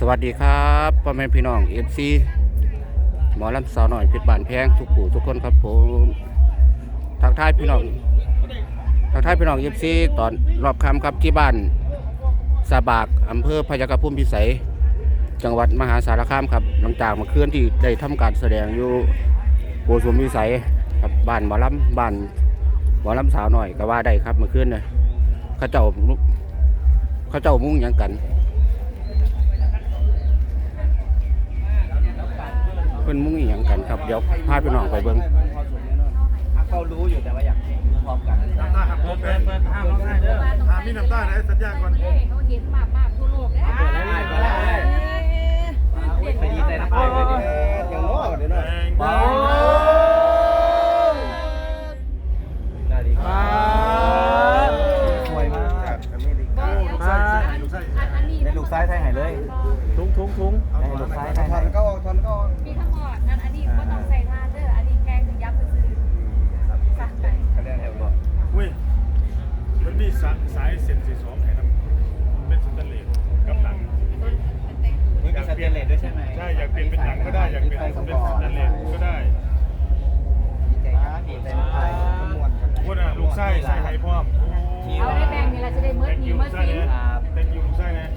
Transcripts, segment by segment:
สวัสดีครับพ่อแม่พี่น้องเอฟซีหมอลำสาวหน่อยเพชรบานแพงทุกผู้ทุกคนครับผมทักทายพี่น้องทักทายพี่น้องเอฟซีตอนรอบคำครับที่บ้านสาบากอำเภอพยากภูมิพิสัย จังหวัดมหาสารคามครับหลังจากมาเมื่อนที่ได้ทำการแสดงอยู่โกสุมวิสัยครับบ้านหมอลำบ้านหมอลำสาวหน่อยก็ว่าได้ครับมาเมื่อนเนี่ยข้าเจ้าข้าเจ้ามุ่งยังกัน พิ่นมุ่งอีหยังกันครับเดี๋ยวพาพี่น้องไปเบิ่งเขารู้อยู่แต่ว่าอยากเห็นพร้อมกันน้ำตาหักผมเป็นเปิดห้ามร้องไห้เด้อหามีน้ำตาไหนสัญญาก่อนเขาเห็นมากมากทั่วโลกเลยไปดีใจนะพ่อเลยดิอย่างง้อเดี๋ยวหน่อ ไส้ไส้ไห้พร้อมเอาได้แบ่งนี่เราจะได้เมื่อ thank นี้ you เมื่อไส้ซีเนี่ย thank you ลูกไส้เนี่ย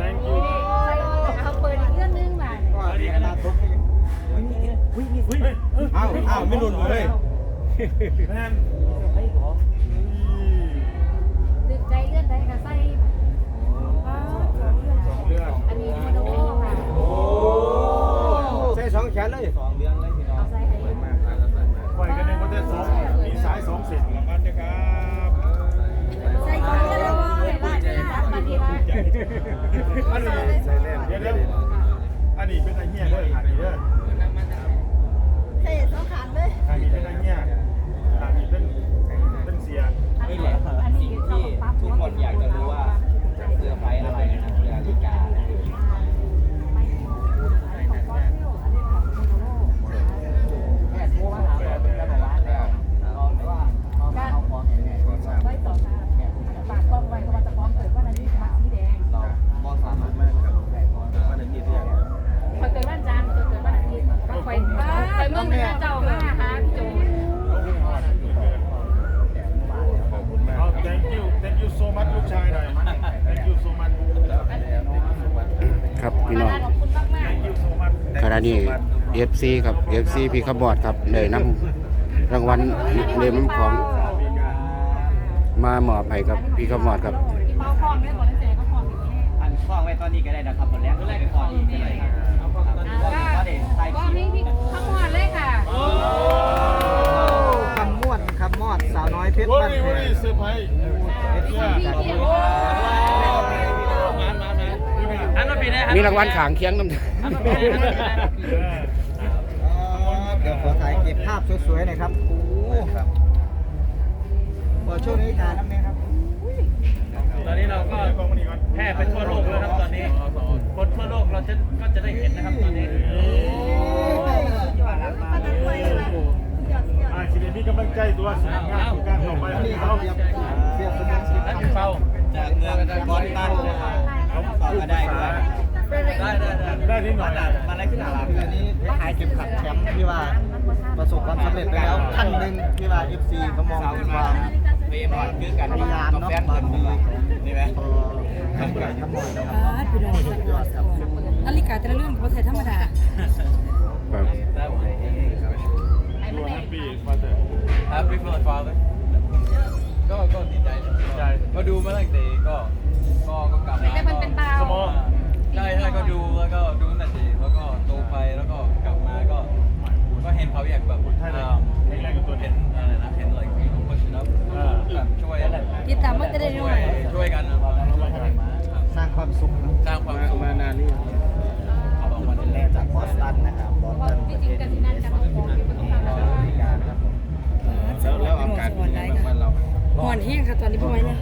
thank you เขาเปิดอีกเรื่องนึงมาก็ดีอนาคตอุ้ยนี่อุ้ยอ้าวอ้าวไม่รุนเลยแม่น ครับพี่น้องขอบคุณมากมาก thank you so much ขณะนี้ FC ครับ FC พี่ขบอดครับได้นำรางวัลเล่มของมามอบให้กับพี่ขบอดครับพี่เป้าคล้องได้บอกตั้งแต่เขาคล้องอยู่แค่อันคล้องไว้ตอนนี้ก็ได้นะครับตอนแรกก็เลยคล้องอีกก็เลยก็ได้ใส่ก็นี่พี่ข้าวมอดเล มีรางวัลขางเคียงน้ำเดี๋ยวขอถ่ายเก็บภาพสวยๆหน่อยครับโอ้ครับพอช่วงนี้ทานน้ำเนี้ยครับตอนนี้เราก็กล้องมานี่ก่อนแพร่ไปทั่วโลกแล้วครับตอนนี้ คนทั่วโลกเราจะก็จะได้เห็นนะครับตอนนี้อ่าสิเดมีกำลังใจตัวสิงานการต่อไปของเขา เสียบสมองสิ ท่านเฝ้า จากเมืองบอสตันนะครับต่อก็ได้ด้วย ได้ได้ได้ ได้ นิดหน่อยมาอะไรขึ้นหลังอันนี้หายเข็มขัดแชมป์ที่ว่าประสบความสำเร็จไปแล้วท่านหนึ่งที่ว่า FC เขามองถึงความพยายามคือการพยายามเนาะความดีนี่ไหมทำกันทั้งหมดนะครับบาดพี่น้องสุดยอดครับนาฬิกาแต่ละเรื่องก็ใส่ธรรมดาครับดูแฮปปี้มาเถอะครับพี่เฟิร์นฟาวเลยก็ก็ดีใจนะใจ ก็ดูมาตั้งแต่ก็ก็ก็กลับมาแต่มันเป็นตาสมอง ใช่ใช่ก็ดูแล้วก็ดูตั้งแต่เด็กแล้วก็โตไปแล้วก็กลับมาก็ก็เห็นเขาอยากแบบเห็นอะไรนะเห็นอะไรที่เขาชนะแบบช่วยติดตามมันจะได้ด้วยช่วยกันนะครับสร้างความสุขสร้างความสุขมานานนี่ขาบอกวันแรกจากบอสตันนะครับบอสตันพี่จริงกันที่นั่นกันของผมที่ต้องทำอเมริกานะครับผมแล้วแล้วอากาศเป็นยังไงบ้านเรา หอนแห้งค่ะตอนนี้พ่ไว้เนี่ย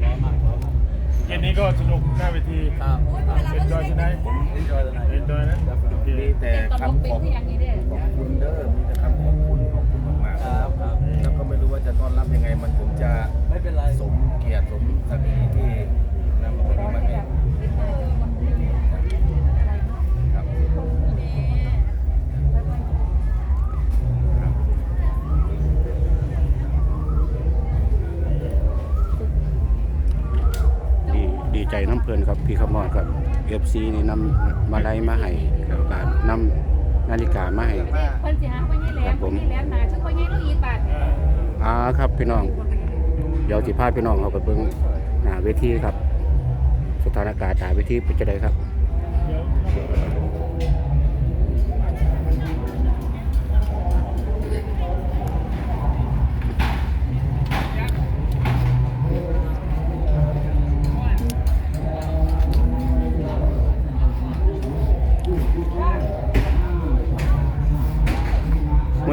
เก มนี้ก็สนุกหน้าเวที ครับเอ็นจอยใช่ไหม enjoy the night เอ็นจอยนะ โอเค มีแต่ตลกคำเป็นขอบที่อย่างนี้เด้ขอบคุณเด้อมีแต่คำขอบคุณขอบคุณมากครับครับๆแล้วก็ไม่รู้ว่าจะต้อนรับยังไงมันถึงจะไม่เป็นไร สมเกียรติสมศักดิ์ศรีที่นำคนนี้มาให้ พิ่นครับพี่ขมอดครับ FC นี่นำมาไล่มาให้แล้วก็นำนาฬิกามาให้เพิ่นสิหาพ่อใหญ่แหลมพ่อใหญ่แหลมมาชื่อพ่อใหญ่ลูกอีกบาทอ่าครับพี่น้อง เดี๋ยวสิพาพี่น้องเอาไปเบิ่งหน้าเวทีครับ สถานการณ์หน้าเวทีเป็นจังไดครับ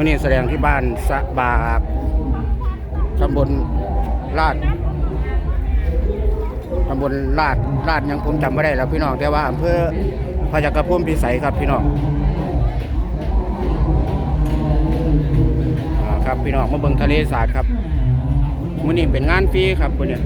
มื่อนี้แสดงที่บ้านสะบากตำบลลาดตำบลลาดลาดยังผมจำไม่ได้แล้วพี่น้องแต่ว่าอำเภอพระจักระพุ่มพิสัยครับพี่น้องครับพี่น้องมาเบิ่งทะเลสาบครับมื่อนี้เป็นงานฟรีครับมื่อนี้ค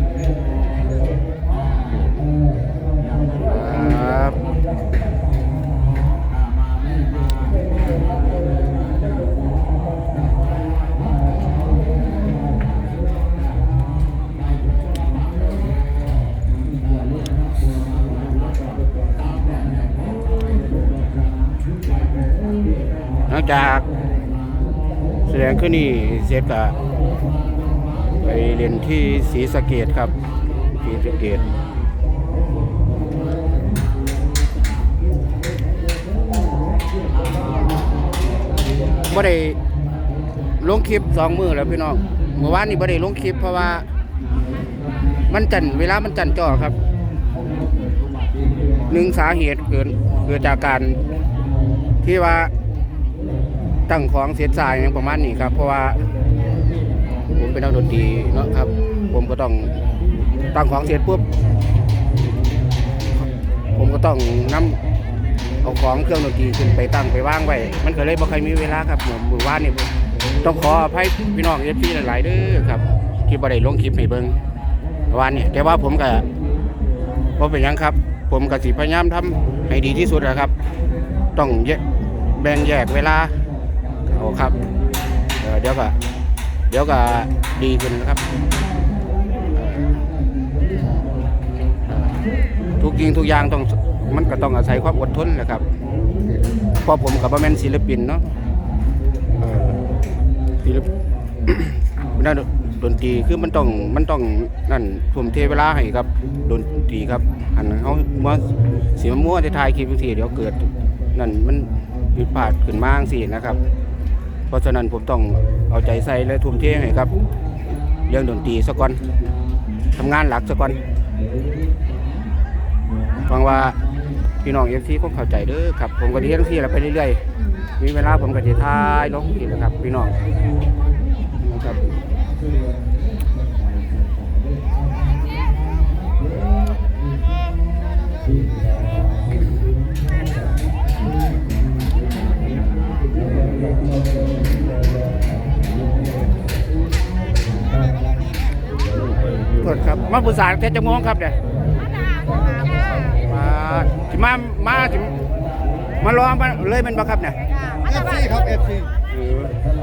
งจากแสดงขึ้นนี่เสร็จก็ไปเรียนที่ศรีสะเกดครับศรีสะเกดบ่ได้ลงคลิปสองมือแล้วพี่น้องเมื่อวานนี้บ่ได้ลงคลิปเพราะว่า มันจันเวลามันจันจ่อครับหนึ่งสาเหตุเกิดเกิดจากการที่ว่า ตั้งของเสียสายอย่างประมาณนี้ครับ เพราะว่าผมเป็นนักดนตรีเนาะครับ ผมก็ต้องตั้งของเสร็จปุ๊บผมก็ต้องนำเอาของเครื่องดนตรีขึ้นไปตั้งไปวางไว้ มันก็เลยบ่เคยมีเวลาครับผมมือว่านนี่ต้องขออภัยพี่น้องเอฟซีหลายๆเด้อครับที่บ่ได้ลงคลิปให้เบิ่งเมื่อวานนี่แต่ว่าผมก็บ่เป็นยังครับ ผมก็สิพยายามทำให้ดีที่สุดนะครับ ต้องแยกแบ่งแยกเวลา อาครับเดี๋ยวก็เดี๋ยวก็ดีขึ้นนะครับ ทุกยิงทุกอย่างต้องมันก็ต้องอาศัยความอดทนแหละครับเพราะผมกับแม่นศิลปินเนาะศิลปนั่นดนตรีคือมันต้องมันต้องนั่นผมเทเวลาให้ครับดนตรีครับอันเขาเมื่อสีมะม่วจะถ่ายคลิปบางทีเดี๋ยวเกิด นั่นมันผิดพลาดขึ้นมาจังสินะครับ เพราะฉะนั้นผมต้องเอาใจใส่และทุ่มเทให้ครับ เรื่องดนตรีสะก่อนทำงานหลักสะก่อนหวังว่าพี่น้องเอฟซีก็เข้าใจเด้อครับ ผมก็ดีทั้งที่แล้วไปเรื่อยๆ มีเวลาผมก็จะทายลงอีกนะครับ พี่น้อง โทษครับมาปรึกษาแค่จะมองครับเนี่ยมาสิมามาสิมารอมาเลยแมันบ่ครับเนี่ยเอฟซีครับเอฟซี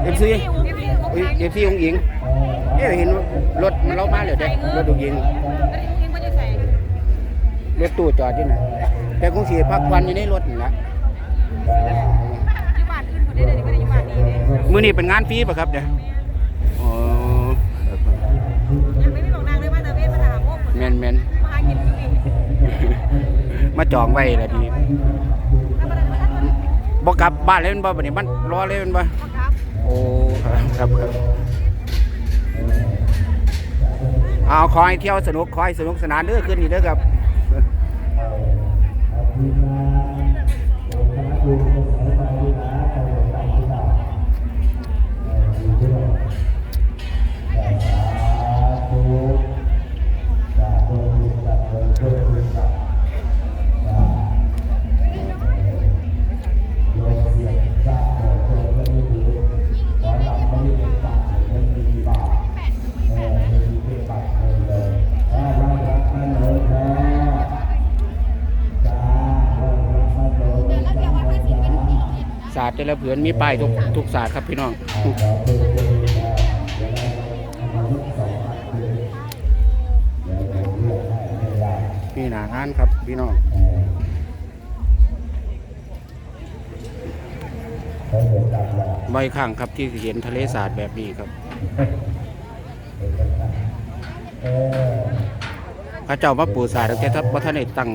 เอฟซีเอฟซีของหญิงเอ๊ะเห็นรถมันเรามาเลยเด้รถของหญิงรถตู้จอดอยู่น่ะแต่คงสิพักวันอยู่ในรถนี่แหละมื้อนี้เป็นงานฟรีป่ะครับเนี่ย มาจองไว้แล้วดีบ่กลับบ้านเลยแมันบ่บัดนี้มันรอเลยแมันบ่โอ้ครับครับครับเอาขอให้เที่ยวสนุกขอให้สนุกสนานเด้อคืนนี้เด้อครับ ศาสตร์แต่ละเผือนมีป้ายทุกทุกศาสตร์ครับพี่น้องมนี่หนางานครับพี่น้องใบ่อยครั้งครับที่เห็นทะเลสาบแบบนี้ครับพระเจ้ามาปูสาดตั้งแต่ทัพท่านได้ตั้ง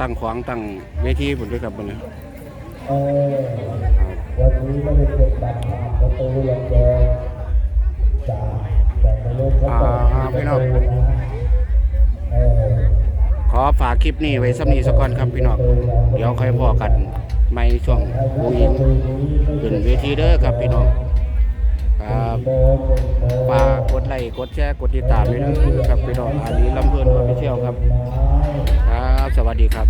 ตั้งขวางตั้งเวทีผมด้วยครับบนนี้ วันนี้ไม่ได้เก็บบัตรผ่าประตูย่างเดียวจากจากในโลกเขาอ่าเปิดอ่าพี่น้องเออขอฝากคลิปนี้ไว้สำนีสักก่อนครับพี่น้อง เดี๋ยวค่อยพอกันไม่ช่วงบูอินขึ้นเวทีเด้อครับพี่น้องครับฝากกดไลค์กดแชร์กดติดตามด้วยนะครับพี่น้องอันนี้ลำเพลินออฟฟิเชียลครับ ครับ สวัสดีครับ